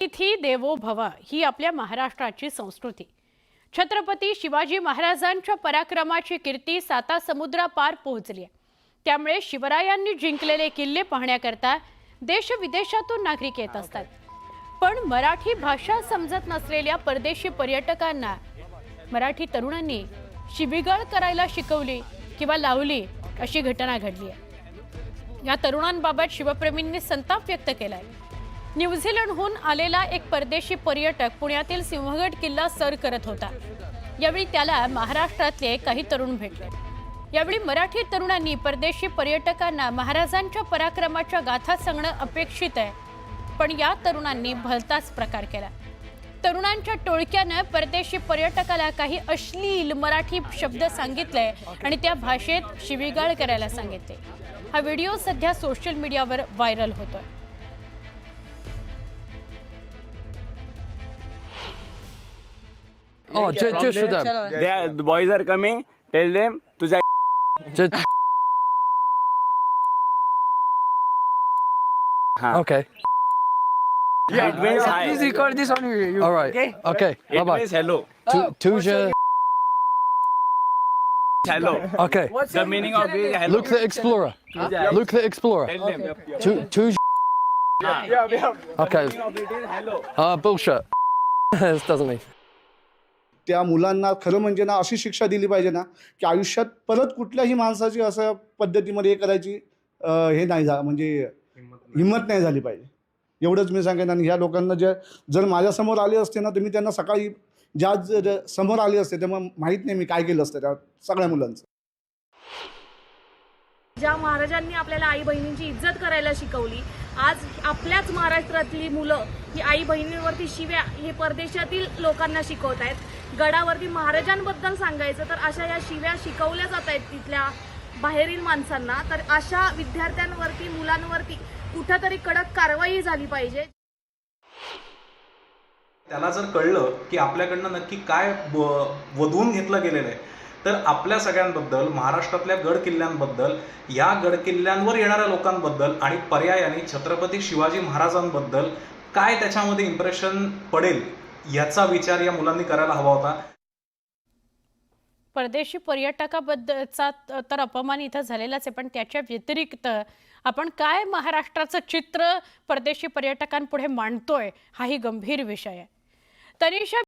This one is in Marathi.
तिथी देवो भव ही आपल्या महाराष्ट्राची संस्कृती. छत्रपती शिवाजी महाराजांच्या पराक्रमाची कीर्ती साता समुद्रापार पोहोचली आहे. त्यामुळे शिवरायांनी जिंकलेले किल्ले पाहण्याकरता देश विदेशातून नागरिक येत असतात. पण मराठी भाषा समजत नसलेल्या परदेशी पर्यटकांना मराठी तरुणांनी शिबिगाळ करायला शिकवली किंवा लावली अशी घटना घडली आहे. या तरुणांबाबत शिवप्रेमींनी संताप व्यक्त केलाय. न्यूझीलंडहून आलेला एक परदेशी पर्यटक पुण्यातील सिंहगड किल्ला सर करत होता. यावेळी त्याला महाराष्ट्रातले काही तरुण भेटले. यावेळी मराठी तरुणांनी परदेशी पर्यटकांना महाराजांच्या पराक्रमाच्या गाथा सांगणं अपेक्षित आहे. पण या तरुणांनी भलताच प्रकार केला. तरुणांच्या टोळक्यानं परदेशी पर्यटकाला काही अश्लील मराठी शब्द सांगितले आणि त्या भाषेत शिवीगाळ करायला सांगितले. हा व्हिडिओ सध्या सोशल मीडियावर व्हायरल होतोय. Oh, just, just for them. They are, the boys are coming. Tell them तुझा Just, हाँ. okay. It means hi. Please record this on you. All right. Okay. Okay. Bye It bye. means hello. Tuja. Hello. Okay. What's The meaning of it is hello. Luke the Explorer. Tuja. Luke the Explorer. Tell them. Tu- Tuja. Okay. Meaning of it is hello. Uh, bullshit. this doesn't mean. त्या मुलांना खरं म्हणजे ना अशी शिक्षा दिली पाहिजे ना की आयुष्यात परत कुठल्याही माणसाची असं पद्धतीमध्ये हे करायची हे नाही झा म्हणजे हिंमत नाही. झाली पाहिजे. एवढंच मी सांगेन. आणि ह्या लोकांना जे जर माझ्यासमोर आले असते ना तर मी त्यांना सकाळी ज्या समोर आले असते तेव्हा माहीत नाही मी काय केलं असतं त्या सगळ्या मुलांचं. ज्या महाराजांनी आपल्याला आई बहिणींची इज्जत करायला शिकवली आज आपल्याच महाराष्ट्रातली मुलं ही आई बहिणींवरती शिव्या हे परदेशातील लोकांना शिकवत आहेत. गडावरती महाराजांबद्दल सांगायचं तर अशा या शिव्या शिकवल्या जात आहेत तिथल्या बाहेरील माणसांना. तर अशा विद्यार्थ्यांवरती मुलांवरती कुठंतरी कडक कारवाई झाली पाहिजे. त्याला जर कळलं की आपल्याकडनं नक्की काय वधवून घेतलं गेलेलं आहे तर आपल्या सगळ्यांबद्दल महाराष्ट्रातल्या गड किल्ल्यांबद्दल या गड किल्ल्यांवर येणाऱ्या लोकांबद्दल आणि पर्यायाने छत्रपती शिवाजी महाराजांबद्दल काय त्याच्यामध्ये इम्प्रेशन पडेल याचा विचार या मुलांनी करायला हवा होता. परदेशी पर्यटकाबद्दलचा तर अपमान इथं झालेलाच आहे पण त्याच्या व्यतिरिक्त आपण काय महाराष्ट्राचं चित्र परदेशी पर्यटकांपुढे मांडतोय हाही गंभीर विषय आहे. तनिषा